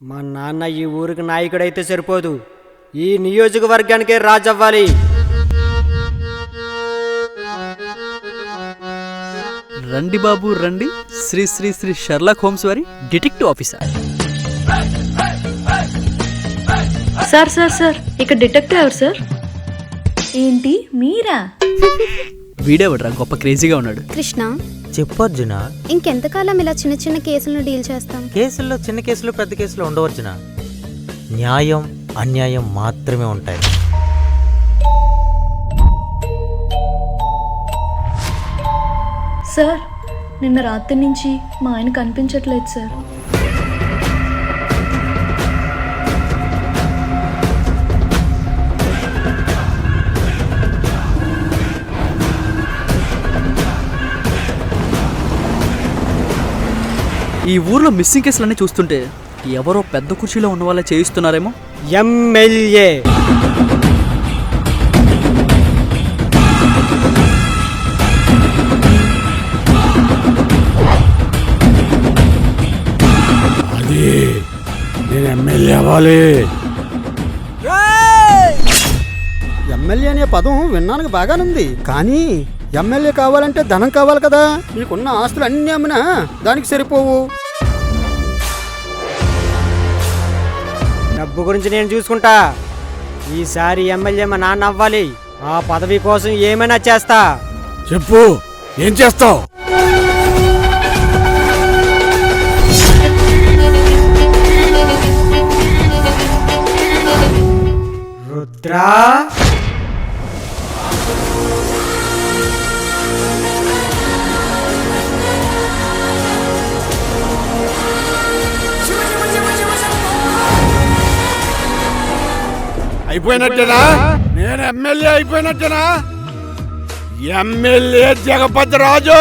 మా నాన్న ఈ ఊరికి నాయకుడైతే సరిపోదు. ఈ నియోజకవర్గానికే రాజవ్వాలి. రండి బాబు రండి. శ్రీ శ్రీ శ్రీ షర్లాక్ హోమ్స్ వారి detective officer. Sir sir sir ఇక్కడ డిటెక్టివ్ ఎవరు సార్? ఏంటి మీరా? వీడేవడ్రా? గొప్ప క్రేజీగా ఉన్నాడు. కృష్ణ చెప్పు అర్జున. ఇంకెంతకాలం ఇలా చిన్న చిన్న కేసులను డీల్ చేస్తాం? కేసుల్లో చిన్న కేసులు పెద్ద కేసులు ఉండవు అర్జున. న్యాయం అన్యాయం మాత్రమే ఉంటాయి. సార్ నిన్న రాత్రి నుంచి మా ఆయన కనిపించట్లేదు సార్. ఈ ఊర్లో మిస్సింగ్ కేసులన్నీ చూస్తుంటే ఎవరో పెద్ద కుర్చీలో ఉన్న వాళ్ళే చేయిస్తున్నారేమో ఎమ్మెల్యే అది నేను ఎమ్మెల్యే అవ్వాలి. ఎమ్మెల్యే అనే పదం విన్నానికి బాగానుంది. కానీ ఎమ్మెల్యే కావాలంటే ధనం కావాలి కదా. మీకున్న ఆస్తులు అన్ని అమ్మినా దానికి సరిపోవు. డబ్బు గురించి నేను చూసుకుంటా. ఈసారి ఎమ్మెల్యే మా నాన్న అవ్వాలి. ఆ పదవి కోసం ఏమైనా చేస్తా. చెప్పు ఏం చేస్తావు? రుద్రా? అయిపోయినట్టేనా? నేను ఎమ్మెల్యే అయిపోయినట్టేనా? ఎమ్మెల్యే జగపతి రాజు!